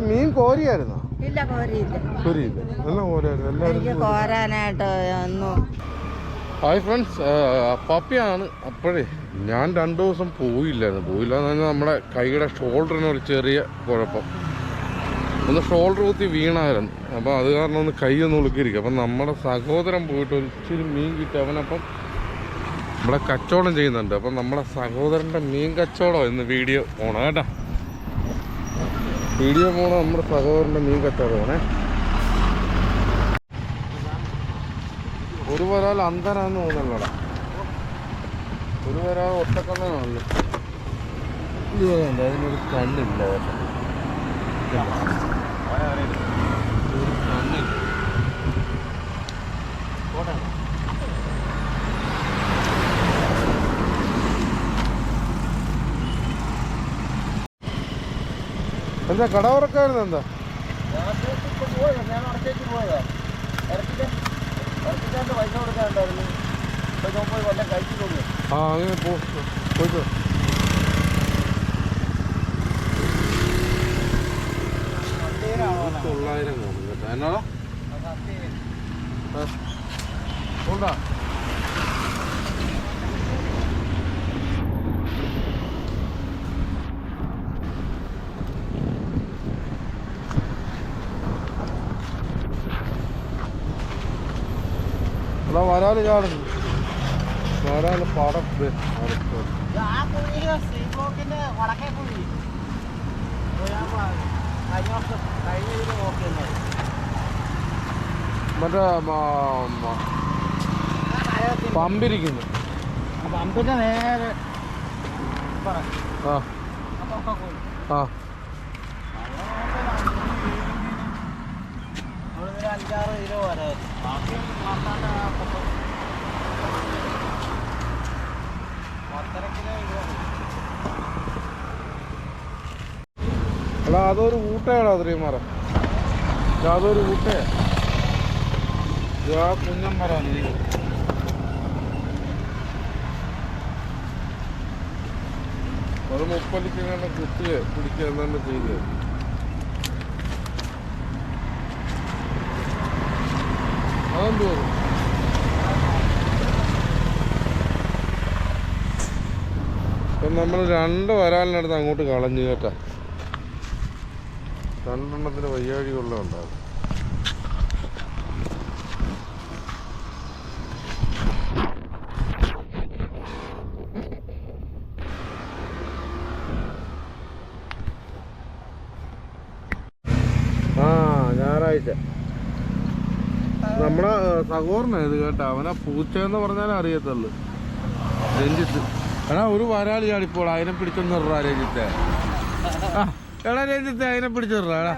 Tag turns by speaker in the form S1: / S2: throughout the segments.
S1: അല്ല മീൻ കോരിയായിരുന്നോ?
S2: ഇല്ല കോരിയില്ല.
S1: കോരിയില്ല. എല്ലാം കോരായിരുന്നു എല്ലാവരും
S2: എനിക്ക് കോരാനായിട്ട് ഒന്നും
S1: ഹായ് ഫ്രണ്ട്സ് പപ്പിയാണ്. അപ്പോഴേ ഞാൻ രണ്ടു ദിവസം പോയില്ലായിരുന്നു. പോയില്ല എന്ന് പറഞ്ഞാൽ നമ്മുടെ കൈയുടെ ഷോൾഡറിന് ഒരു ചെറിയ കുഴപ്പം. ഒന്ന് ഷോൾഡർ കുത്തി വീണായിരുന്നു. അപ്പോൾ അത് കാരണം ഒന്ന് കൈ ഒന്ന് ഉളുക്കിയിരിക്കും അപ്പം നമ്മുടെ സഹോദരൻ പോയിട്ട് ഒരിച്ചിരി മീൻ കിട്ടി. അവനപ്പം നമ്മളെ കച്ചവടം ചെയ്യുന്നുണ്ട്. അപ്പം നമ്മുടെ സഹോദരന്റെ മീൻ കച്ചവടം ഇന്ന് വീഡിയോ പോണം കേട്ടോ? വീഡിയോ പോണ നമ്മുടെ സഹോദരന്റെ മീൻ കച്ചവടമാണേ. ഒരു വരാൽ അന്തരാന്ന് തോന്നുന്നുള്ളടാ ഒരു വരാൽ വേണ്ട അതിനൊരു കണ്ണില്ല ഒരു കണ്ണില്ല. എന്താ കട ഉറക്കായിരുന്നു എന്താ? ആ അങ്ങനെ പോയിട്ടോ തൊള്ളായിരം കാണും കേട്ടോ. എന്നാണോ ആ. എടാ വരാൽ ചാടുന്നു. വരാൽ പടം. മറ്റേ പമ്പിരിക്കുന്നു.
S2: പമ്പിന്റെ നേരെ
S1: ആ. ആ.
S2: അഞ്ചാറ് കിലോ വരെ
S1: എടാ അതൊരു ഊട്ടയാടാ ശ്രീമാറ അതൊരു ഊട്ടയാ. ഇത് ആ കുഞ്ഞൻ മരം അത് മുപ്പലിക്ക് കണ്ട കുത്തിയെ പിടിക്കുക തന്നെ ചെയ്ത്. അതെന്ത് തോന്നും ഇപ്പം നമ്മൾ രണ്ട് വരാലിനടുത്ത് അങ്ങോട്ട് കളഞ്ഞു കേട്ടാ. രണ്ടെണ്ണത്തിന് വയ്യാഴി കൊള്ളുണ്ടാകും ആ ഞായറാഴ്ച നമ്മുടെ സഹോദരനാ ഇത് കേട്ടോ. അവനാ പൂച്ച എന്ന് പറഞ്ഞാലേ അറിയത്തുള്ളു. രഞ്ജിത്ത്. എടാ ഒരു വരാളി ചാടിപ്പോൾ അതിനെ പിടിച്ചൊന്ന് ഇറാ രഞ്ജിത്തെ. ആ എടാ രഞ്ജിത്തെ അതിനെ പിടിച്ചിടാ എടാ.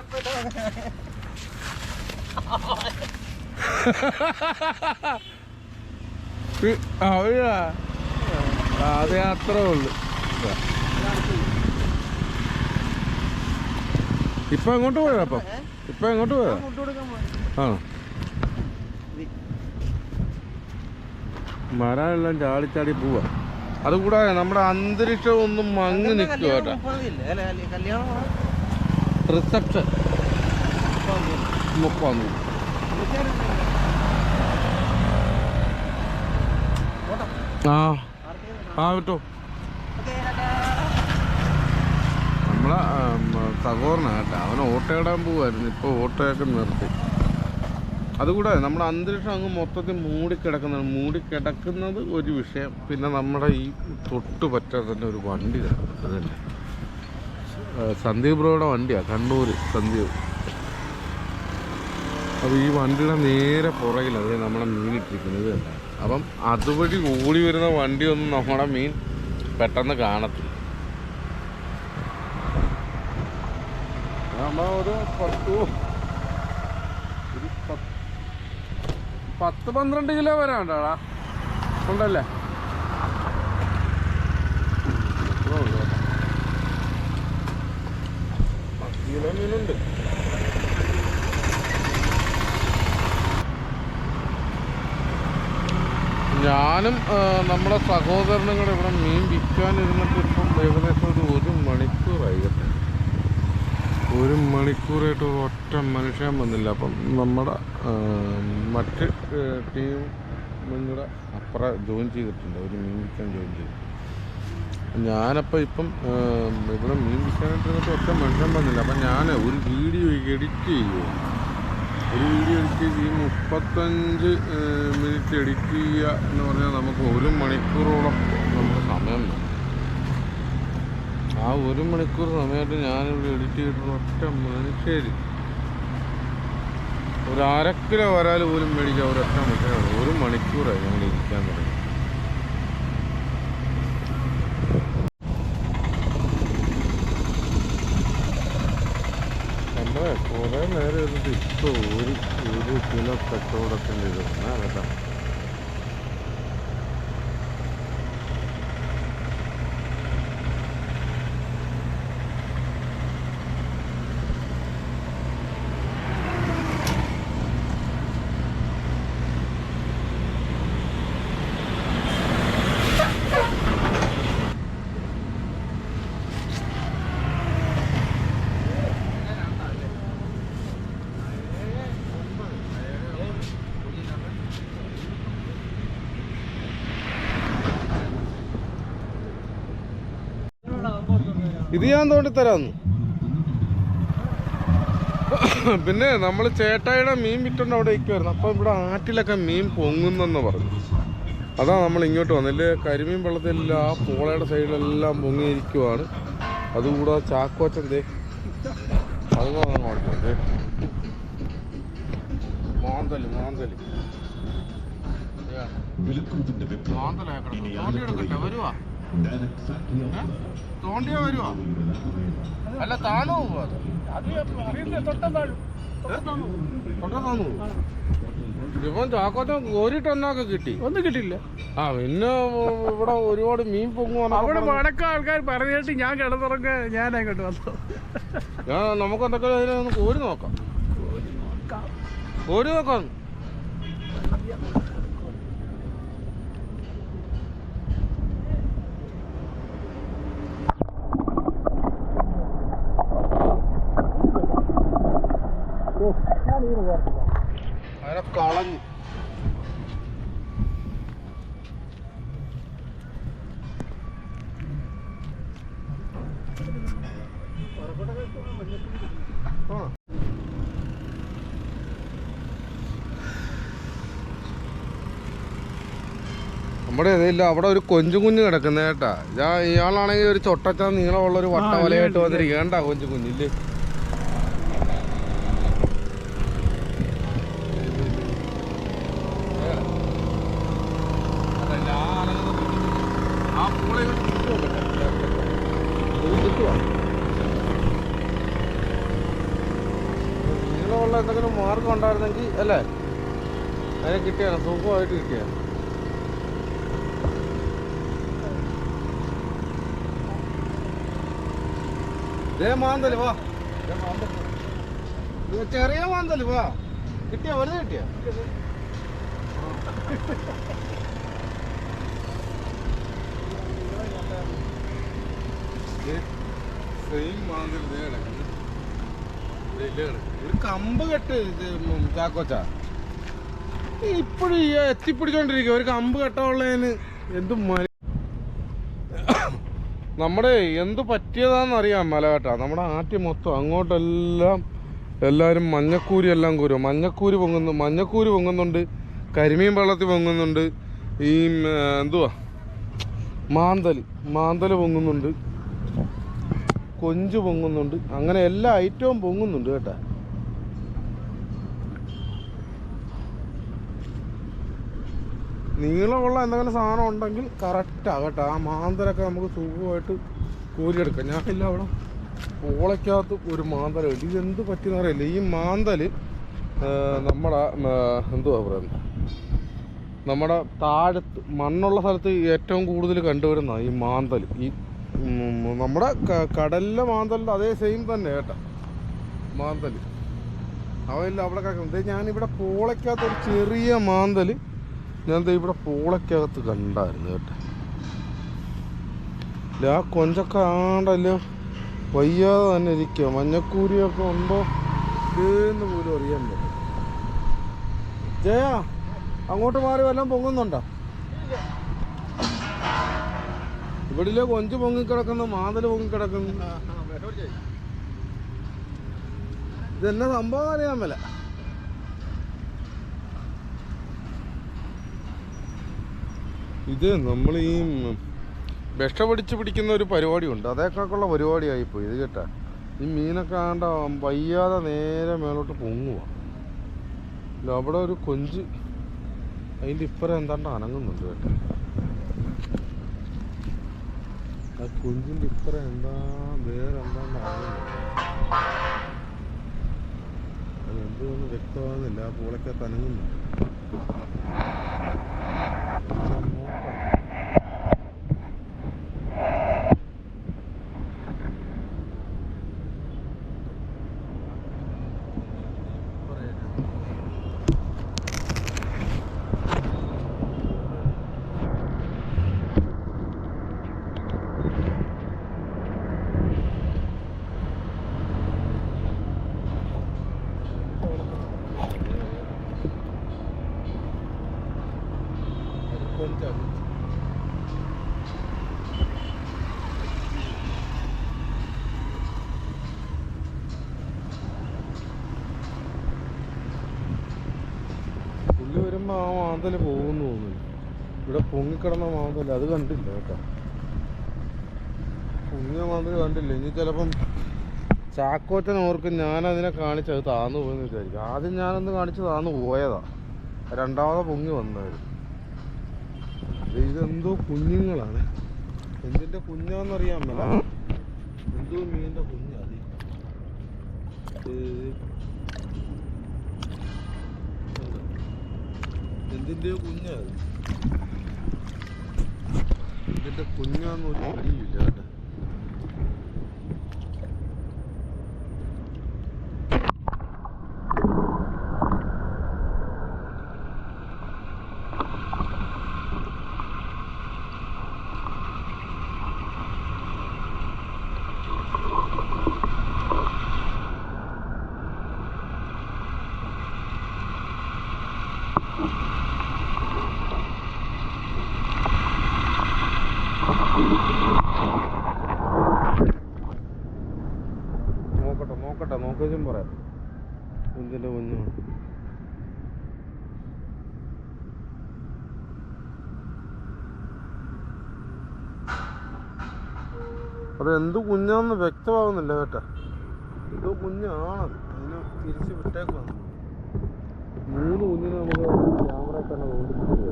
S1: അതെ അത്രേ ഉള്ളു. ഇപ്പൊ എങ്ങോട്ട് പോയതാ അപ്പൊ? ഇപ്പൊ എങ്ങോട്ട് പോയതാ?
S2: ഫുഡ് കൊടുക്കാൻ പോയി
S1: ആ മരമെല്ലാം ചാടി പോവാ. അതുകൂടാതെ നമ്മുടെ അന്തരീക്ഷം ഒന്നും മങ്ങി നിൽക്കുക റിസപ്ഷൻ. മുപ്പാം തീയതി. ആ. ആ വിട്ടോ. നമ്മളെ കേട്ടോ. അവൻ ഓട്ടോ ഇടാൻ പോവായിരുന്നു. ഇപ്പോൾ ഓട്ടോയൊക്കെ നിർത്തി. അതുകൂടാതെ നമ്മുടെ അന്തരീക്ഷം അങ്ങ് മൊത്തത്തിൽ മൂടിക്കിടക്കുന്നത് മൂടിക്കിടക്കുന്നത് ഒരു വിഷയം. പിന്നെ നമ്മുടെ ഈ തൊട്ട് പറ്റാതെ തന്നെ ഒരു വണ്ടി കിടക്കുന്നത് അതല്ലേ? സന്ദീപ് ബ്രോയുടെ വണ്ടിയാണ് കണ്ണൂർ സന്ദീപ്. അപ്പോൾ ഈ വണ്ടിയുടെ നേരെ പുറകിലാണ് നമ്മുടെ മീൻ ഇട്ടിരിക്കുന്നത് തന്നെ അപ്പം അതുവഴി ഓടി വരുന്ന വണ്ടിയൊന്നും നമ്മുടെ മീൻ പെട്ടെന്ന് കാണത്തില്ല. നമ്മൾ ഒരു പത്ത് ഒരു പത്ത് പത്ത് പന്ത്രണ്ട് കിലോ വരെ ഉണ്ടോടാ? ഉണ്ടല്ലേ. കിലോ മീനുണ്ട്. ഞാനും നമ്മുടെ സഹോദരനും കൂടെ ഇവിടെ മീൻ വിൽക്കാനിരുന്നിട്ട് ഇപ്പം ഏകദേശം ഒരു ഒരു മണിക്കൂറായി കേട്ടോ. ഒരു മണിക്കൂറായിട്ട് ഒറ്റ മനുഷ്യൻ വന്നില്ല. അപ്പം നമ്മുടെ മറ്റ് ടീം നിങ്ങളുടെ അപ്പുറം ജോയിൻ ചെയ്തിട്ടുണ്ട്. ഒരു മീൻ വിൽക്കാൻ ജോയിൻ ചെയ്തു. ഞാനപ്പോൾ ഇപ്പം ഇവിടെ മീൻ വിൽക്കാനായിട്ട് ഇരുന്നിട്ട് ഒറ്റ മനുഷ്യൻ വന്നില്ല. അപ്പം ഞാൻ ഒരു വീഡിയോ എഡിറ്റ് ചെയ്യുമോ ഒരു വീഡിയോ എഡിറ്റ് ചെയ്ത് ഈ മുപ്പത്തഞ്ച് മിനിറ്റ് എഡിറ്റ് ചെയ്യുക എന്ന് പറഞ്ഞാൽ നമുക്ക് ഒരു മണിക്കൂറോളം നമുക്ക് സമയം ആ ഒരു മണിക്കൂർ സമയത്ത് ഞാനിവിടെ എഡിറ്റ് ചെയ്തിട്ടുള്ള ഒറ്റ മനുഷ്യര്. ഒരു അര കിലോ വരാൽ പോലും മേടിക്കാൻ ഒരൊറ്റ മണിക്കൂറാണ് ഒരു മണിക്കൂറായി ഞങ്ങൾ ഇരിക്കാൻ തുടങ്ങി. നമ്മളെ കുറേ നേരം ഇരുന്നിട്ട് ഇപ്പോൾ ഒരു ഒരു കിലോ കച്ചവടത്തിന്റെ ഇത്. കേട്ടോ? ഇത് ഞാൻ തോണ്ടി തരാന്ന്. പിന്നെ നമ്മൾ ചേട്ടായിയുടെ മീൻ വിറ്റുകൊണ്ട് അവിടെ ഇരിക്കുമായിരുന്നു അപ്പം ഇവിടെ ആറ്റിലൊക്കെ മീൻ പൊങ്ങുന്നെന്ന് പറഞ്ഞു. അതാ നമ്മൾ ഇങ്ങോട്ട് വന്നില്ല കരിമീൻ വെള്ളത്തിലെല്ലാം പോളയുടെ സൈഡിലെല്ലാം പൊങ്ങിയിരിക്കുവാണ്. അതുകൂടെ ചാക്കോച്ചൻ ദേ. നോക്കട്ടെ മാന്തൽ മാന്തൽ.
S3: വിലക്കുറവിന്റെ വിപ്ലവം
S1: മാന്തലാ
S3: ഇനി
S1: തോണ്ടി എടുക്കട്ടെ വരുവാ? തോണ്ടിയാ വരുവോ. അല്ല പോവാ അത്? തൊട്ടാ ഇപ്പം ചാക്കോച്ച കോരിട്ടൊന്നൊക്കെ കിട്ടി.
S2: ഒന്നും കിട്ടില്ല
S1: ആ പിന്നെ ഇവിടെ ഒരുപാട് മീൻ പൊങ്ങുവാണ്
S2: അവിടെ വടക്കം ആൾക്കാർ പറഞ്ഞിട്ട് ഞാൻ കിടന്നുറങ്ങ ഞാൻ അങ്ങോട്ട് വന്നു.
S1: ഞാൻ നമുക്ക് എന്തൊക്കെ അതിനെ ഒന്ന് കോരി നോക്കാം. കോരി നോക്കാം അതിനെ കളഞ്ഞു ആ ഇതില്ല അവിടെ ഒരു കൊഞ്ചു കുഞ്ഞ് കിടക്കുന്ന കേട്ടാ. ഞാൻ ഇയാളാണെങ്കിൽ ഒരു ചൊട്ടച്ച നീളമുള്ള ഒരു വട്ട
S2: വന്നിരിക്കേണ്ട
S1: വലയായിട്ട്
S2: ഇല്ല,
S1: വന്നിരിക്കുക കണ്ടാ കൊഞ്ചു കുഞ്ഞില്ലേ? നീളമുള്ള എന്തെങ്കിലും മാർഗം ഉണ്ടായിരുന്നെങ്കിൽ അല്ലേ? അതിനെ കിട്ടിയാണ് സുഖമായിട്ട് കിട്ടിയാണ് വാ. ചെറിയ മാന്തൽ വാ. കിട്ടിയ? വെറുതെ കിട്ടിയ. ഒരു കമ്പ് കെട്ട് ചാക്കോച്ച ഇപ്പോഴും എത്തിപ്പിടിച്ചോണ്ടിരിക്കുക ഒരു കമ്പ് കെട്ടാനുള്ളതിന് എന്തും നമ്മുടെ എന്ത് പറ്റിയതാണെന്ന് അറിയാം മലകട്ട നമ്മുടെ ആറ്റി മൊത്തം അങ്ങോട്ടെല്ലാം എല്ലാവരും മഞ്ഞക്കൂരി എല്ലാം കൂരും മഞ്ഞക്കൂരി പൊങ്ങുന്നു മഞ്ഞക്കൂരി പൊങ്ങുന്നുണ്ട് കരിമീൻ വെള്ളത്തിൽ പൊങ്ങുന്നുണ്ട് ഈ എന്തുവാ? മാന്തൽ മാന്തൽ പൊങ്ങുന്നുണ്ട് കൊഞ്ച് പൊങ്ങുന്നുണ്ട് അങ്ങനെ എല്ലാ ഐറ്റവും പൊങ്ങുന്നുണ്ട് കേട്ടാ. നീളമുള്ള എന്തെങ്കിലും സാധനം ഉണ്ടെങ്കിൽ കറക്റ്റാണ് കേട്ടോ. ആ മാന്തലൊക്കെ നമുക്ക് സുഖമായിട്ട് കോരിയെടുക്കാം. ഞാനില്ല അവിടെ ഓളയ്ക്കകത്ത് ഒരു മാന്തല ഉണ്ട്. ഇത് എന്ത് പറ്റിയെന്ന് അറിയില്ല. ഈ മാന്തൽ നമ്മുടെ എന്തുവാ പറയുന്നത് നമ്മുടെ താഴത്ത് മണ്ണുള്ള സ്ഥലത്ത് ഏറ്റവും കൂടുതൽ കണ്ടുവരുന്ന ഈ മാന്തൽ ഈ നമ്മുടെ കടലിലെ മാന്തലിന്റെ അതേ സെയിം തന്നെ കേട്ടോ. മാന്തൽ അവയില്ല അവിടെ കിടക്കുന്നത് ഞാനിവിടെ പോളയ്ക്കകത്ത് ഒരു ചെറിയ മാന്തൽ ഞാൻ ഇവിടെ പോളയ്ക്കകത്ത് കണ്ടായിരുന്നു കേട്ടോ. അല്ല ആ കൊഞ്ചൊക്കെ ആണ്ടല്ലോ വയ്യാതെ തന്നെ ഇരിക്കുക മഞ്ഞക്കൂരിയൊക്കെ ഉണ്ടോ? എന്ന് പോലും അറിയാൻ പറ്റും ജയ അങ്ങോട്ട് മാറി വല്ലതും പൊങ്ങുന്നുണ്ടോ? ഇവിടെ കൊഞ്ച് പൊങ്ങിക്കിടക്കുന്നു മാതൽ പൊങ്ങിക്കിടക്കുന്നു. ഇതെന്നെ സംഭവം അറിയാൻ മേല. ഇത് നമ്മൾ ഈ വിഷ പിടിച്ച് പിടിക്കുന്ന ഒരു പരിപാടിയുണ്ട്. അതേക്കാക്കുള്ള പരിപാടിയായിപ്പോയി ഇത് കേട്ടാ. ഈ മീനൊക്കെ ആണ്ട വയ്യാതെ നേരെ മേലോട്ട് പൊങ്ങുക അവിടെ ഒരു കൊഞ്ച് അതിന്റെ ഇപ്പുറം എന്താണ്ട് അനങ്ങുന്നുണ്ട് കേട്ടോ. ആ കൊഞ്ചിന്റെ ഇപ്പുറം എന്താ വേറെ എന്താണ്ട് അനങ്ങുന്നുണ്ട്. അത് വ്യക്തമാകുന്നില്ല ആ പൂളക്കകത്ത് അനങ്ങുന്നു കൊഞ്ചാണ് പുള്ളി വരുമ്പോ ആ മാന്തൽ പോകുന്നു തോന്നുന്നു ഇവിടെ പൊങ്ങിക്കിടന്ന മാന്തല്ല അത് കണ്ടില്ല കേട്ടോ. പൊങ്ങിയ മാന്തൽ കണ്ടില്ല. ഇനി ചിലപ്പം ചാക്കോച്ചൻ ഓർക്ക് ഞാനതിനെ അത് താന്നു പോയെന്ന് വിചാരിക്കും. ആദ്യം ഞാനൊന്ന് കാണിച്ച് താന്നു പോയതാ. രണ്ടാമത് പൊങ്ങി വന്നായിരുന്നു. ഇത് ഇതെന്തോ കുഞ്ഞുങ്ങളാണ്. എന്തിന്റെ കുഞ്ഞാന്നറിയാൻ മേല. എന്തോ മീനിന്റെ കുഞ്ഞാ അത്. ഇത് കണ്ടോ? എന്തിന്റെയോ കുഞ്ഞാ അത് ഇതിന്റെ പിടിയില്ല കേട്ടോ നോക്കട്ടെ നോക്കട്ടെ നോക്കുകയും പറയാം എന്തിന്റെ കുഞ്ഞാണ് അത് എന്ത് കുഞ്ഞാന്ന് വ്യക്തമാകുന്നില്ല കേട്ടാ. ഇത് കുഞ്ഞാണത് അതിന് തിരിച്ച് വിട്ടേക്കാണ് മൂന്ന് കുഞ്ഞിനെ നമുക്ക് ക്യാമറ തന്നെ തോന്നിപ്പിച്ചത്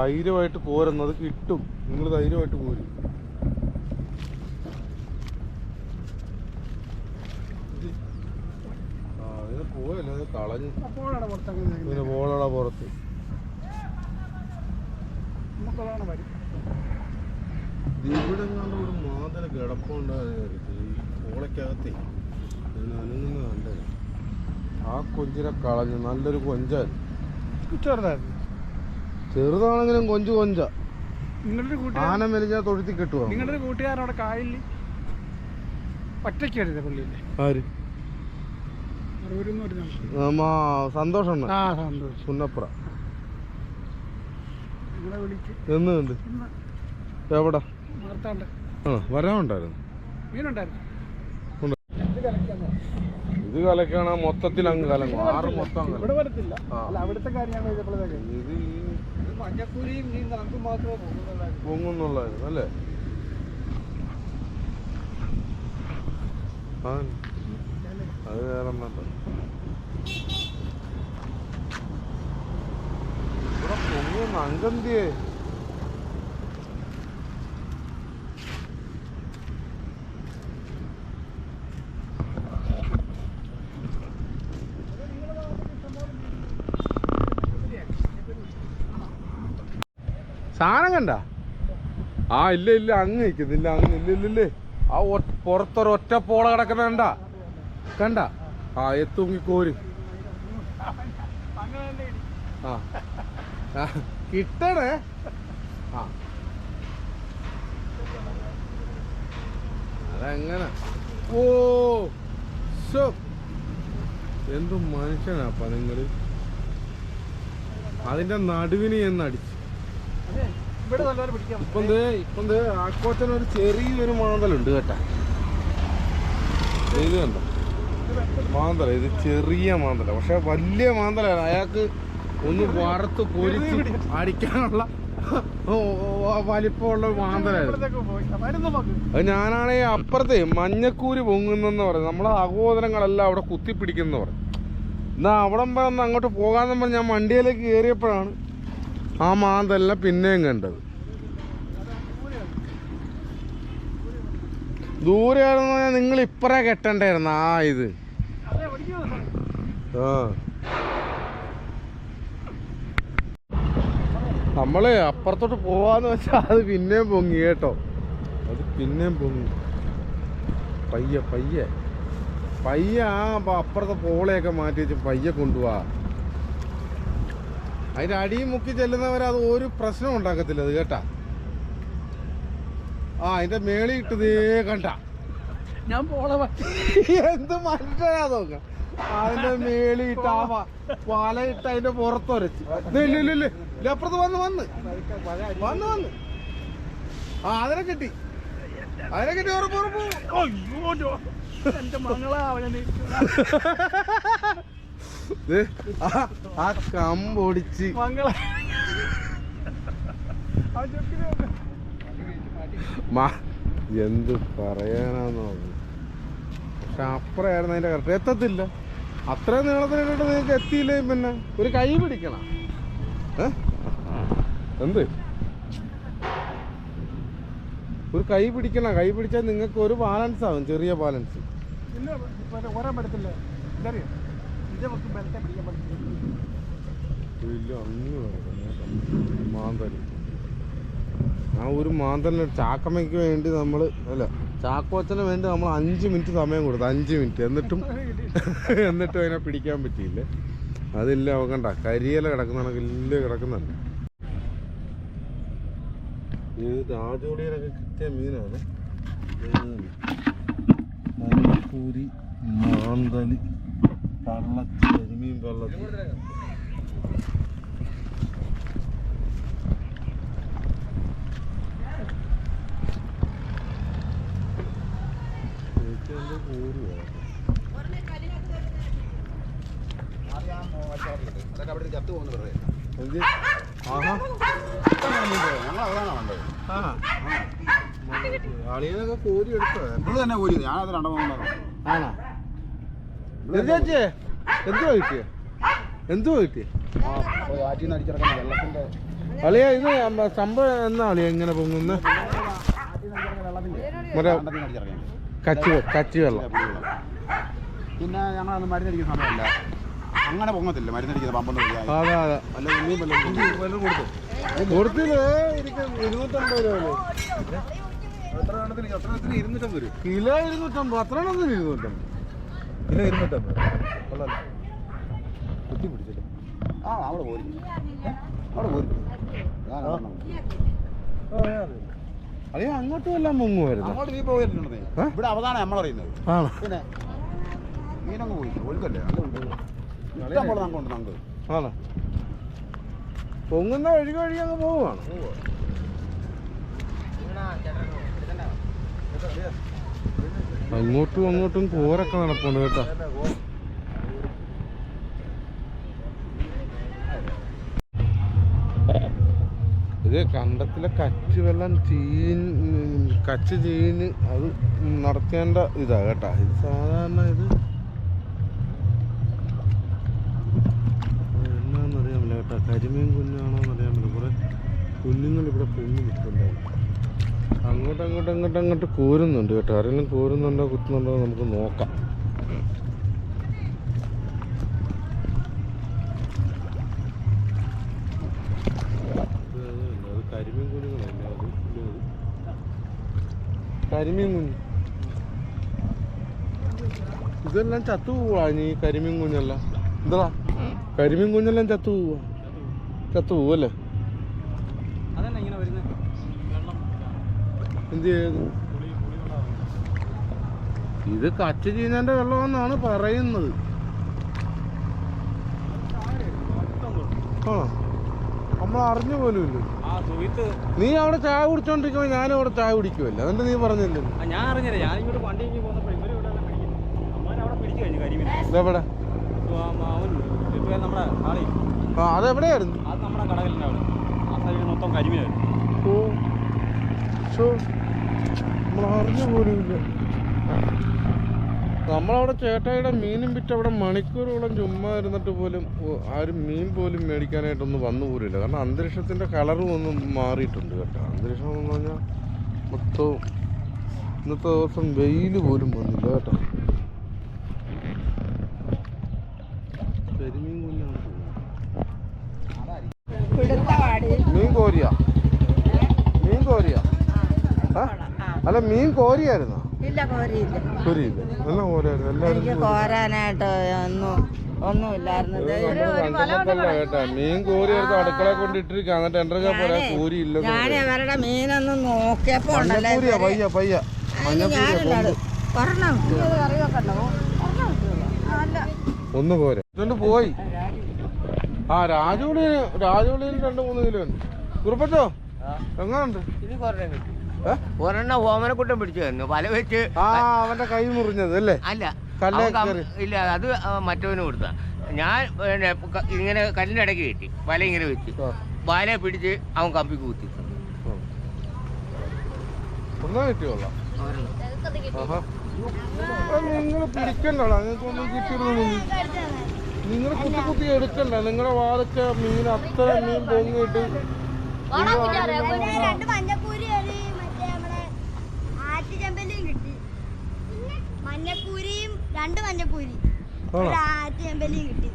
S1: ധൈര്യമായിട്ട് കോരുന്നത് കിട്ടും. നിങ്ങൾ ധൈര്യമായിട്ട് കോരും ആ ഇതിനെ പോയല്ലേ? പുറത്ത്. ഇവിടെ ഒരു മാതല കിടപ്പുണ്ടായിരുന്നു. ഈ ആ കൊഞ്ചിനെ കളഞ്ഞു നല്ലൊരു കൊഞ്ചായിരുന്നു.
S2: ചെറുതായിരുന്നു
S1: ചെറുതാണെങ്കിലും കൊഞ്ച് കൊഞ്ച.
S2: നിങ്ങളുടെ കൂട്ടുകാരൻ
S1: ആന മെലിഞ്ഞ തൊഴുത്തി കിട്ടുക
S2: നിങ്ങളുടെ ഒരു അവിടെ കായലിൽ ഒറ്റയ്ക്ക് പുള്ളിയില്ലേ
S1: ആര്?
S2: ഒന്നും
S1: നമ്മ സന്തോഷം
S2: ആ സന്തോഷം.
S1: സുന്നപ്ര
S2: നിങ്ങളെ വിളിച്ച്
S1: എന്ന് കണ്ട്
S2: ഇന്ന്
S1: എവിടെ? ആ വരാനുണ്ടായിരുന്നു.
S2: മീനുണ്ടായിരുന്നു.
S1: ഉണ്ട്.
S2: ഇത്
S1: കലക്കാണ് മൊത്തത്തിൽ അങ്ങ് കലങ്ങും. ആറ് മൊത്തം
S2: ഇവിടെ വരത്തില്ല.
S1: ആ.
S2: അല്ല അവിടുത്തെ കാര്യമാണ് ഇതപ്പോഴത്തേക്ക്
S1: ഇത് ഈ
S2: മഞ്ഞക്കൂലിയും നീ നമുക്ക് മാത്രമേ
S1: പൊങ്ങുന്നുള്ളായിരുന്നു അല്ലേ? അത് വേറെ വേണ്ട ഇവിടെ പൊങ്ങുന്ന അങ്കന്തിയേ. സാധനം കണ്ട? ആ ഇല്ല ഇല്ല അങ്ങ് നിൽക്കുന്നില്ല അങ്ങ് ഇല്ല ഇല്ല ഇല്ലേ. ആ പുറത്തൊരൊറ്റ പോള കിടക്കുന്ന കണ്ട? കണ്ട? ആ
S2: എത്തൂങ്ങിക്കോര്.
S1: ആ. കിട്ടണേ? ആ. അതെങ്ങനെ? ഓ സോ എന്തും മനുഷ്യനാപ്പാ നിങ്ങൾ? അതിന്റെ നടുവിന് എന്ന് അടിച്ചു
S2: അതെ ഇവിടെ നല്ലപോലെ പിടിക്കാൻ
S1: ഇപ്പം ഇപ്പം ദേ ആക്കോച്ചന് ഒരു ചെറിയൊരു മാന്തലുണ്ട് കേട്ടാ. ഇത് കണ്ടോ? മാന്തല ഇത് ചെറിയ മാന്തല. പക്ഷെ വലിയ മാന്തലാണ്. അയാൾക്ക് ഒന്ന് വറുത്ത് പൊരിച്ച് അടിക്കാനുള്ള വലിപ്പമുള്ള മാന്തലായിരുന്നു. ഞാനാണെങ്കിൽ അപ്പുറത്തെ മഞ്ഞക്കൂര് പൊങ്ങുന്നെന്ന് പറയും നമ്മളെ സഹോദരങ്ങളെല്ലാം അവിടെ കുത്തിപ്പിടിക്കുന്ന പറയും. എന്നാ അവിടെ പറഞ്ഞ് അങ്ങോട്ട് പോകാന്ന് പറഞ്ഞ് ഞാൻ വണ്ടിയിലേക്ക് കയറിയപ്പോഴാണ് ആ മാന്തല്ല പിന്നെയും കണ്ടത്. ദൂരെയാണെന്ന് പറഞ്ഞാൽ നിങ്ങൾ ഇപ്പറേ കെട്ടണ്ടായിരുന്നു ആ ഇത്. ആ. നമ്മൾ അപ്പുറത്തോട്ട് പോവാന്ന് വെച്ചാ അത് പിന്നെയും പൊങ്ങി കേട്ടോ. അത് പിന്നെയും പൊങ്ങി. പയ്യെ പയ്യെ. പയ്യ ആ അപ്പുറത്തെ പോളയൊക്കെ മാറ്റി വെച്ച് പയ്യെ കൊണ്ടുപോവാ അതിന്റെ അടിയും മുക്കി ചെല്ലുന്നവർ അത് ഒരു പ്രശ്നം ഉണ്ടാക്കത്തില്ല അത് കേട്ടാ. ആ അതിന്റെ മേളി ഇട്ടതേ കണ്ട.
S2: ഞാൻ പോള
S1: എന്ത് മനുഷ്യനാ നോക്ക. അതിന്റെ മേളി ഇട്ട ആ ഇട്ട് അതിന്റെ പുറത്തൊരച്ച്. ഇല്ല ഇല്ല ഇല്ല. ഇല്ല, അപ്പുറത്ത് വന്ന് വന്ന്. വന്ന് വന്ന്. ആ അതിനെ കിട്ടി. അതിനെ കിട്ടി ഉറപ്പ് ഉറപ്പ്. ആ- കമ്പൊടിച്ച് എന്ത് പറയാനാന്ന്. പറഞ്ഞു പക്ഷെ അപ്പുറമായിരുന്നു അതിന്റെ കറക്റ്റ്. എത്തത്തില്ല. അത്രയും നീളത്തിനായിട്ട് നിങ്ങൾക്ക് എത്തിയില്ലേ പിന്നെ? ഒരു കൈ പിടിക്കണം. എന്ത്? ഒരു കൈ പിടിക്കണം. കൈ പിടിച്ചാൽ നിങ്ങൾക്ക് ഒരു ബാലൻസ്. ആവും ചെറിയ ബാലൻസ്
S2: ഓരാൻ പറ്റത്തില്ല
S1: മാന്തൽ. ആ ഒരു മാന്തലിന് ചാക്കമ്മയ്ക്ക് വേണ്ടി നമ്മൾ അല്ല ചാക്കോച്ചന് വേണ്ടി നമ്മൾ അഞ്ച് മിനിറ്റ് സമയം കൊടുത്തു അഞ്ച് മിനിറ്റ്. എന്നിട്ടും എന്നിട്ടും അതിനെ പിടിക്കാൻ പറ്റിയില്ല. അതില്ല നോക്കണ്ട കരിയല കിടക്കുന്നാണെങ്കിൽ ഇല്ല കിടക്കുന്നുണ്ട് ഇത് രാജോളിയിലൊക്കെ കിട്ടിയ മീനാണ്. മാന്തലി. പള്ളത്തി കരിമീൻ പള്ളത്തി ചേച്ചിയുടെ കൂരി വേണം എന്ത്? ആഹാ. ആഹാ. അളിയനൊക്കെ കോരി എടുത്തോ
S4: ഇവിടെ തന്നെ കോരി ഞാനത് രണ്ടെണ്ണം
S1: ആണോ ചേച്ചേ? എന്തുവാ കിട്ടിയ എന്തുവാ കിട്ടിയ അളിയ ഇത് സംഭവം എന്നാ അളിയ എങ്ങനെ പൊങ്ങുന്ന? മറ്റേ കച്ചി കച്ചി വെള്ളം.
S4: പിന്നെ ഞങ്ങളന്ന് മരുന്നടിക്കുന്ന സമയമല്ല. അങ്ങനെ പൊങ്ങത്തില്ല മരുന്നടിക്കുന്ന പമ്പൊന്നും
S1: അതെ അതെ.
S4: വല്ല ഉള്ളിയും വല്ലതും കൊടുത്തു.
S1: കൊടുത്തില്ലേ? ഇരുന്നൂറ്റമ്പത് രൂപ? കിലോ ഇരുന്നൂറ്റമ്പത് അത്ര എണ്ണത്തിന് ഇരുന്നൂറ്റമ്പത്.
S4: കിലോ ഇരുന്നൂറ്റമ്പത് കൊള്ളാലോ. കുത്തി പിടിച്ചില്ല ആ അവിടെ പോരി. അവിടെ ഒരെണ്ണം.
S1: അളിയ അങ്ങോട്ടും എല്ലാം മുങ്ങുമായിരുന്നു
S4: അങ്ങോട്ട് നീ പോയിരുന്നേ
S1: ഏ?
S4: ഇവിടെ അവതാണ് നമ്മൾ അറിയുന്നത്.
S1: ആണോ.
S4: പിന്നെ മീനങ്ങ് പോയി. ഒഴുക്കല്ലേ? അങ്ങ് ഇഷ്ടം പോലെ നമുക്ക് നമുക്ക്
S1: ആണോ. പൊങ്ങുന്ന വഴി വഴി അങ്ങ് പോവുകയാണ് അങ്ങോട്ടും അങ്ങോട്ടും കോരൊക്കെ നടപ്പുണ്ട് കേട്ടോ. ഇത് കണ്ടത്തിലെ കച്ച് വെള്ളം ചീൻ കച്ച് ചീന് അത് നടത്തേണ്ട ഇതാ കേട്ടാ. ഇത് സാധാരണ ഇത് എന്നാന്നറിയാമല്ലോ കേട്ടാ. കരിമീൻ കുഞ്ഞാണോന്നറിയാമല്ലോ കുറെ കുഞ്ഞുങ്ങൾ ഇവിടെ പൊങ്ങി അങ്ങോട്ട് അങ്ങോട്ട് അങ്ങോട്ട് അങ്ങോട്ട് കോരുന്നുണ്ട് കേട്ടോ. ആരെങ്കിലും കോരുന്നുണ്ടോ കുത്തുന്നുണ്ടോ നമുക്ക് നോക്കാം. കരിമീൻ കുഞ്ഞുങ്ങളല്ല ഇതെല്ലാം ചത്തു പോവാ ഇനി കരിമീൻ കുഞ്ഞെല്ലാം എന്താ കരിമീൻ കുഞ്ഞെല്ലാം ചത്തു പോവാ. ചത്തു പോവല്ലേ
S2: അതല്ല ഇങ്ങനെ വരുന്നത് വെള്ളം
S1: എന്ത് ചെയ്തു ഇത് കച്ച ചീഞ്ഞന്റെ വെള്ളമെന്നാണ് പറയുന്നത്. ആ നമ്മൾ അറിഞ്ഞു പോലും ഇല്ല നീ അവിടെ ചായ കുടിച്ചോണ്ടിരിക്കുമ്പോ ഞാനും അവിടെ ചായ കുടിക്കുമല്ലോ എന്നിട്ട് നീ പറഞ്ഞില്ലേ?
S2: ഞാൻ അറിഞ്ഞില്ല. ഞാൻ ഇങ്ങോട്ട്
S1: ഇതെവിടെ ആ അതെവിടെയായിരുന്നു
S2: അത് നമ്മുടെ കടകളിന്റെ അവിടെ. ആ സൈഡിൽ മൊത്തം കരിമീനായിരുന്നു.
S1: ഓ ഷോ നമ്മൾ അറിഞ്ഞു പോലും ഇല്ല. നമ്മളവിടെ ചേട്ടായിയുടെ മീനും വിറ്റ് അവിടെ മണിക്കൂറുകളും ചുമ്മാ ഇരുന്നിട്ട് പോലും ആരും മീൻ പോലും മേടിക്കാനായിട്ടൊന്നും വന്നു പോലില്ല കാരണം അന്തരീക്ഷത്തിന്റെ കളറും ഒന്നും മാറിയിട്ടുണ്ട് കേട്ടോ. അന്തരീക്ഷം എന്ന് പറഞ്ഞാൽ മൊത്തവും ഇന്നത്തെ ദിവസം വെയിൽ പോലും വന്നില്ല കേട്ടോ. പെരുമീൻ കുഞ്ഞാണ് മീൻ കോരിയ മീൻ കോരിയ ആ? അല്ല മീൻ കോരിയായിരുന്നോ?
S5: ഇല്ല കോരിയില്ല.
S1: കോരിയില്ല. എല്ലാം കോരായിരുന്നു
S5: എനിക്ക്
S1: എല്ലാവരും
S5: കോരാനായിട്ട് ഒന്നും ഒന്നുമില്ലായിരുന്നു.
S1: മീൻ കോരി എടുത്ത് അടുക്കള കൊണ്ട് ഇട്ടിരിക്കുക എന്നിട്ട് എന്റെ പോലെ കോരി ഇല്ല
S5: ഞാൻ അവരുടെ മീനൊന്നും നോക്കിയപ്പോ ഉണ്ടല്ലോ
S1: പയ്യ പയ്യ. ഒന്ന് പോരെ ഇതുകൊണ്ട് പോയി. ആ രാജോളി രാജുളിന് രണ്ട് മൂന്ന് കിലോ ഉണ്ട്. കുറുപ്പച്ചോ എങ്ങാണ്ട് ഏ?
S6: ഒരെണ്ണം ഓമനക്കുട്ടം പിടിച്ചു തന്നു. വല വെച്ച്
S1: ആ അവന്റെ കൈ മുറിഞ്ഞത് അല്ലേ?
S6: അല്ല. ഇല്ല അത് മറ്റവന് കൊടുത്ത. ഞാൻ ഇങ്ങനെ കല്ലിന്റെ ഇടയ്ക്ക് കെട്ടി വല ഇങ്ങനെ വെച്ച്. വല പിടിച്ച് അവൻ കമ്പി കുത്തി.
S1: ഒന്നാ നിങ്ങൾ പിടിക്കണ്ടടാ. നിങ്ങൾക്കൊന്നും കിട്ടിയിരുന്നൊന്നും നിങ്ങൾ കുത്തി കുത്തി എടുക്കണ്ട. നിങ്ങളുടെ വാതൊക്കെ മീൻ അത്ര മീൻ പൊങ്ങിയിട്ട്
S7: പിന്നെ രണ്ട് മഞ്ഞക്കൂരി ഒരു മറ്റേ നമ്മുടെ ആറ്റുചെമ്പലിയും കിട്ടി മഞ്ഞക്കൂരിയും രണ്ട് മഞ്ഞക്കൂരി കിട്ടി.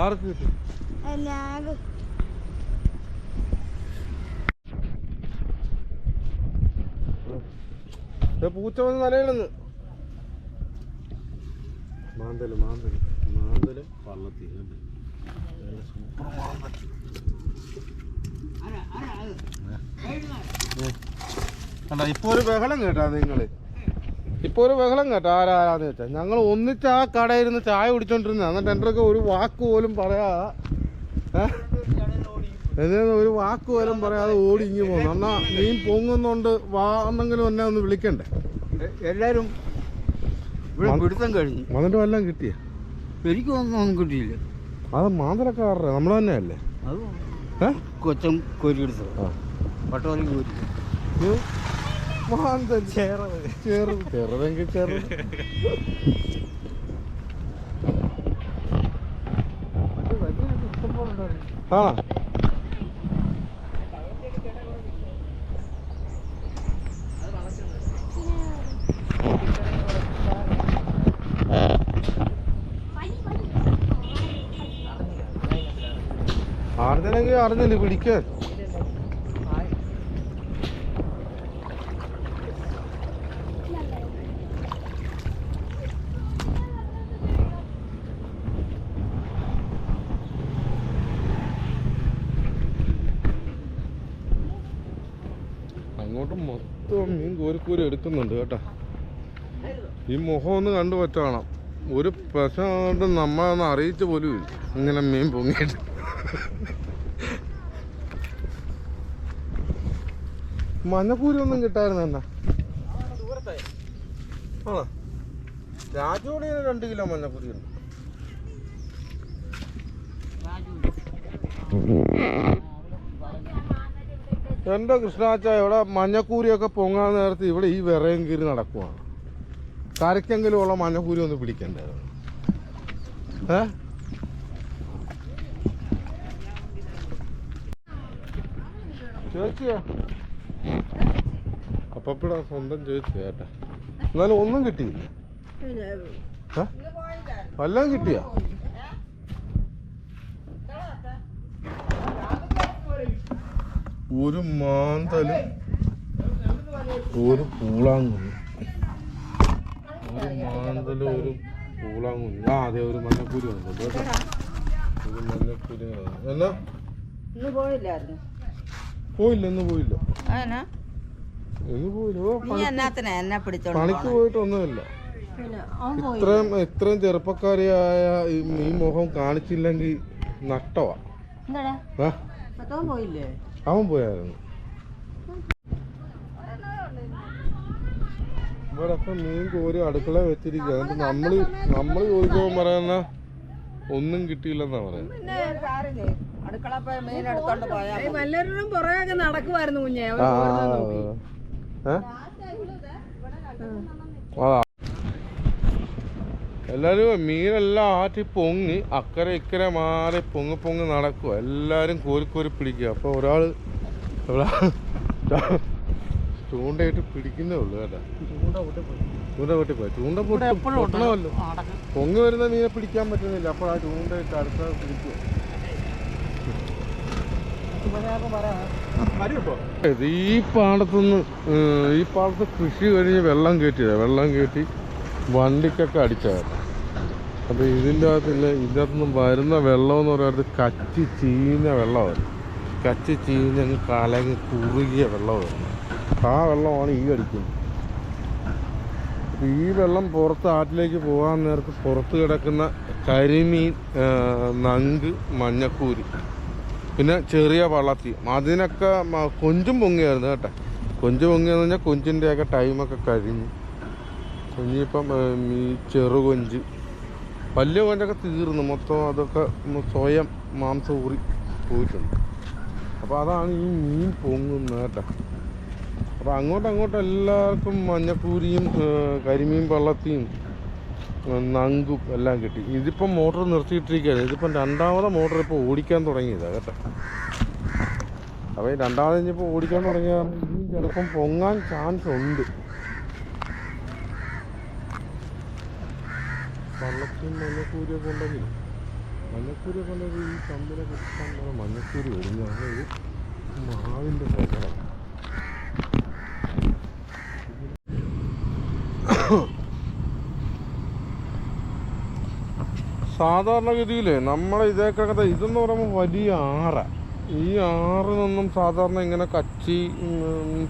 S1: ആർക്ക് കിട്ടി?
S7: ഞാൻ
S1: പൂച്ച വന്ന് തലയിലെന്ന് മാന്തൽ മാന്തൽ മാന്തൽ പള്ളത്തി കണ്ട ഇപ്പൊ ഒരു ബഹളം കേട്ടാ നിങ്ങൾ. ഇപ്പൊ ഒരു ബഹളം കേട്ടോ ആരാരാന്ന് വെച്ചാൽ ഞങ്ങൾ ഒന്നിച്ച് ആ കടയിരുന്ന് ചായ കുടിച്ചോണ്ടിരുന്ന എന്നിട്ട് എന്റെ ഒക്കെ ഒരു വാക്ക് പോലും പറയാതെ ഒരു വാക്ക് പോലും പറയാതെ ഓടി ഇങ്ങി പോകുന്നു എന്നാ മീൻ പൊങ്ങുന്നോണ്ട് വാന്നെങ്കിലും എന്നെ ഒന്ന് വിളിക്കണ്ടേ? എല്ലാരും
S4: പിടുത്തം കഴിഞ്ഞു.
S1: വന്നിട്ട് വല്ലതും കിട്ടിയ?
S4: എനിക്കൊന്നും ഒന്നും കിട്ടിയില്ല.
S1: അത് മാന്തരക്കാരുടെ നമ്മൾ
S4: തന്നെ
S1: അല്ലേ
S4: കൊച്ചം കോരിയെടുത്തത്.
S1: ആ.
S4: പട്ടോലി കോരി.
S1: മാന്തൽ ചെറുത് ചെറുതെങ്കിൽ ചെറുത് ആ അറിഞ്ഞില്ലെങ്കിൽ അറിഞ്ഞില്ലേ പിടിക്കാൻ? അങ്ങോട്ട് മൊത്തം മീൻ കോരിക്കൂരി എടുക്കുന്നുണ്ട് കേട്ടോ. ഈ മുഖം ഒന്ന് കണ്ടു പറ്റണം. ഒരു പ്രശ്നമായിട്ട് നമ്മളൊന്ന് അറിയിച്ച പോലും ഇല്ല. ഇങ്ങനെ മീൻ പൊങ്ങിയിട്ട്. മഞ്ഞക്കൂരി ഒന്നും കിട്ടായിരുന്നു എന്നാ. ആണോ? രാജോടി രണ്ട് കിലോ മഞ്ഞപ്പൂരി ഉണ്ട്. എന്റെ കൃഷ്ണാച്ച ഇവിടെ മഞ്ഞക്കൂരിയൊക്കെ പൊങ്ങാൻ നേരത്ത് ഇവിടെ ഈ വിറയും കീറി നടക്കുവാണ്. കരയ്ക്കെങ്കിലും ഉള്ള മഞ്ഞക്കൂരി ഒന്ന് പിടിക്കണ്ടേ? ഏ? ചേച്ചിയാ? അപ്പപ്പിടെ സ്വന്തം ചോദിച്ചു കേട്ടാ എന്നാലും ഒന്നും കിട്ടിയില്ല? വല്ലതും കിട്ടിയാ? ഒരു മാന്തലും ഒരു പൂളാങ്കുഞ്ഞ് ഒരു മാന്തലും ഒരു പൂളാങ്കുഞ്ഞ് ആ അതെ ഒരു മഞ്ഞപ്പൂരി ഉണ്ട് കേട്ടോ. ഒരു മഞ്ഞക്കൂരി
S5: പോയില്ലായിരുന്നു.
S1: പോയില്ല ഇന്ന് പോയില്ല. ഇന്ന് പോയില്ല. പണിക്ക്
S5: പോണെ?
S1: പോയിട്ടൊന്നുമില്ല.
S5: അവൻ പോയി
S1: ഇത്രയും ഇത്രയും ചെറുപ്പക്കാരിയായ ഈ മുഖം കാണിച്ചില്ലെങ്കിൽ നഷ്ടമാ
S5: എന്താടാ?
S1: ആ?
S5: പോയില്ലേ?
S1: അവൻ പോയായിരുന്നു. ഇവരൊക്കെ മീൻ കോരി അടുക്കള വെച്ചിരിക്കുക എന്നിട്ട് നമ്മൾ നമ്മൾ ചോദിക്കുമ്പോൾ പറയുന്ന ഒന്നും കിട്ടിയില്ലെന്നാ പറയുന്നത്
S2: പുറകെ നടക്കുമായിരുന്നു കുഞ്ഞെ.
S1: എല്ലാരും മീനെല്ലാം ആറ്റി പൊങ്ങി അക്കരെ ഇക്കരെ മാറി പൊങ്ങി പൊങ്ങി നടക്കുക എല്ലാവരും കോരിക്കോരി കോരി പിടിക്കുക അപ്പോൾ ഒരാൾ ഒരാ- ചൂണ്ടയിട്ട് പിടിക്കുന്നേ ഉള്ളു കേട്ടാ. ചൂണ്ട പൊട്ടി പോയി. ചൂണ്ട പൊട്ടി പൊട്ടണമല്ലോ. പൊങ്ങി വരുന്ന മീനെ പിടിക്കാൻ പറ്റുന്നില്ല. അപ്പോൾ ആ ചൂണ്ടയിട്ട് അടുത്ത പിടിക്കുക ഈ പാടത്തുനിന്ന് ഈ പാടത്ത് കൃഷി കഴിഞ്ഞ് വെള്ളം കയറ്റിയതാണ് വെള്ളം കയറ്റി വണ്ടിക്കൊക്കെ അടിച്ചതാണ് അപ്പോൾ ഇതിന്റെ അകത്തില്ല ഇതിനകത്തുനിന്ന് വരുന്ന വെള്ളം എന്ന് പറയുന്നത് കച്ചി ചീഞ്ഞ വെള്ളമാണ്. കച്ചി ചീഞ്ഞ കലങ്ങി കുറുകിയ വെള്ളമാണ്. ആ വെള്ളമാണ് ഈ അടിക്കുന്നത്. ഈ വെള്ളം പുറത്ത് ആറ്റിലേക്ക് പോകാൻ നേരത്ത് പുറത്ത് കിടക്കുന്ന കരിമീൻ നങ്ക് മഞ്ഞക്കൂരി പിന്നെ ചെറിയ വള്ളത്തി. അതിനൊക്കെ കൊഞ്ചും പൊങ്ങിയായിരുന്നു കേട്ടോ. കൊഞ്ച് പൊങ്ങിയെന്ന് പറഞ്ഞാൽ കൊഞ്ചിന്റെയൊക്കെ ടൈമൊക്കെ കഴിഞ്ഞു. കൊഞ്ചിപ്പം ഈ ചെറുകൊഞ്ച് വലിയ കൊഞ്ചൊക്കെ തീർന്നു. മൊത്തം അതൊക്കെ സ്വയം മാംസം ഊറി പോയിട്ടുണ്ട്. അപ്പോൾ അതാണ് ഈ മീൻ പൊങ്ങുന്നത് കേട്ടോ. അപ്പോൾ അങ്ങോട്ടും അങ്ങോട്ടും എല്ലാവർക്കും മഞ്ഞപ്പൂരിയും കരിമീൻ വള്ളത്തിയും ഏ, നങ്കും എല്ലാം കിട്ടി. ഇതിപ്പം മോട്ടർ നിർത്തിയിട്ടിരിക്കുകയാണ്. ഇതിപ്പം രണ്ടാമത്തെ മോട്ടർ ഇപ്പോൾ ഓടിക്കാൻ തുടങ്ങിയതാണ് കേട്ടോ. അപ്പോൾ ഈ രണ്ടാമത് ഇനിയിപ്പോൾ ഓടിക്കാൻ തുടങ്ങിയ ചിലപ്പം പൊങ്ങാൻ ചാൻസ് ഉണ്ട്. വള്ളത്തിയും മഞ്ഞക്കൂരിയൊക്കെ ഉണ്ടെങ്കിൽ മഞ്ഞക്കൂരിയൊക്കെ ഉണ്ടെങ്കിൽ ഈ ചന്ദന ഇഷ്ടം പോലെ മഞ്ഞക്കൂരി വരും കാരണം ഇത് മാവിന്റെ ശേഖരം സാധാരണഗതിയിൽ നമ്മളെ ഇതേക്കകത്തെ ഇതെന്ന് പറയുമ്പോൾ വലിയ ആറ. ഈ ആറിൽ നിന്നും സാധാരണ ഇങ്ങനെ കച്ചി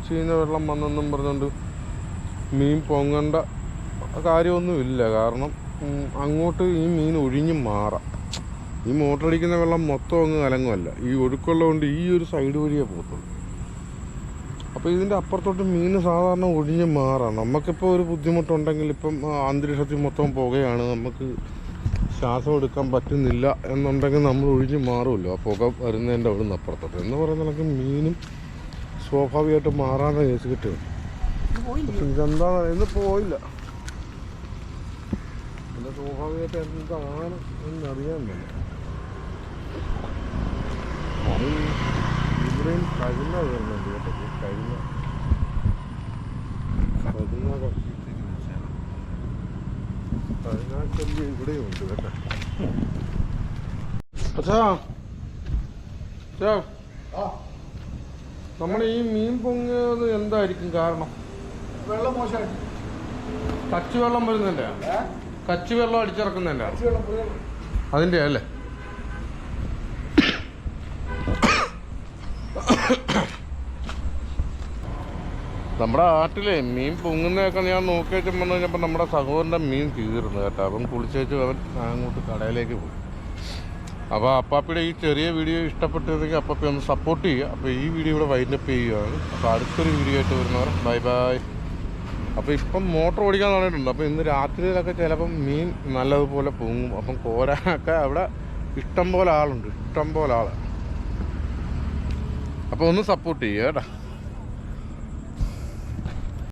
S1: ചീന വെള്ളം വന്നെന്നും പറഞ്ഞുകൊണ്ട് മീൻ പൊങ്ങേണ്ട കാര്യമൊന്നുമില്ല. കാരണം അങ്ങോട്ട് ഈ മീൻ ഒഴിഞ്ഞ് മാറാം. ഈ മോട്ടറടിക്കുന്ന വെള്ളം മൊത്തം അങ്ങ് കലങ്ങുമല്ല ഈ ഒഴുക്കുള്ളത് കൊണ്ട് ഈ ഒരു സൈഡ് വഴിയേ പോകത്തുള്ളൂ. അപ്പോൾ ഇതിന്റെ അപ്പുറത്തോട്ട് മീൻ സാധാരണ ഒഴിഞ്ഞ് മാറാം. നമുക്കിപ്പോൾ ഒരു ബുദ്ധിമുട്ടുണ്ടെങ്കിൽ ഇപ്പം അന്തരീക്ഷത്തിൽ മൊത്തം പുകയാണ്. നമുക്ക് ശ്വാസം എടുക്കാൻ പറ്റുന്നില്ല എന്നുണ്ടെങ്കിൽ നമ്മൾ ഒഴിഞ്ഞ് മാറുമല്ലോ. ആ പുക വരുന്നതിന്റെ അവിടെ നിന്ന് അപ്പുറത്തോട്ട്. എന്ന് പറയുന്ന കണക്ക് മീനും സ്വാഭാവികമായിട്ട് മാറാതെ കേസ് കിട്ടുകയാണ് പക്ഷെ ഇതെന്താ ഇന്ന് പോയില്ല. പിന്നെ സ്വാഭാവികമായിട്ട് എന്താണ് എന്നറിയാൻ തന്നെ അത് ഇവിടെയും കഴിഞ്ഞ വരുന്നുണ്ട് കേട്ടോ കഴിഞ്ഞ നമ്മുടെ കുറച്ച് കഴിഞ്ഞ ഇവിടെയും ഉണ്ട് കേട്ടോ. അച്ഛാ അച്ഛാ നമ്മൾ ഈ മീൻ പൊങ്ങിയത് എന്തായിരിക്കും കാരണം?
S4: വെള്ളം മോശമായിട്ട്.
S1: കച്ചു വെള്ളം വരുന്നതിന്റെ കച്ചു വെള്ളം അടിച്ചിറക്കുന്നതിന്റെ അതിന്റെ അല്ലേ നമ്മുടെ ആട്ടിലെ മീൻ പൊങ്ങുന്നതൊക്കെ ഞാൻ നോക്കി വെച്ചപ്പോൾ കഴിഞ്ഞപ്പോൾ നമ്മുടെ സഹോദരന്റെ മീൻ തീർന്നു കേട്ടോ. അവൻ കുളിച്ചേച്ച് അവൻ അങ്ങോട്ട് കടയിലേക്ക് പോയി. അപ്പോൾ അപ്പാപ്പിയുടെ ഈ ചെറിയ വീഡിയോ ഇഷ്ടപ്പെട്ടതെങ്കിൽ അപ്പാപ്പി ഒന്ന് സപ്പോർട്ട് ചെയ്യുക. അപ്പോൾ ഈ വീഡിയോ ഇവിടെ വൈൻഡപ്പ് ചെയ്യുകയാണ്. അപ്പോൾ അടുത്തൊരു വീഡിയോ ആയിട്ട് വരുന്നവർ ബൈ ബൈ അപ്പോൾ ഇപ്പം മോട്ടർ ഓടിക്കാൻ തുടങ്ങിയിട്ടുണ്ട്. അപ്പോൾ ഇന്ന് രാത്രിയിലൊക്കെ ചിലപ്പം മീൻ നല്ലതുപോലെ പൊങ്ങും. അപ്പം കോരാനൊക്കെ അവിടെ ഇഷ്ടം പോലെ ആളുണ്ട്. ഇഷ്ടം പോലെ ആൾ അപ്പോൾ ഒന്ന് സപ്പോർട്ട് ചെയ്യുക കേട്ടോ.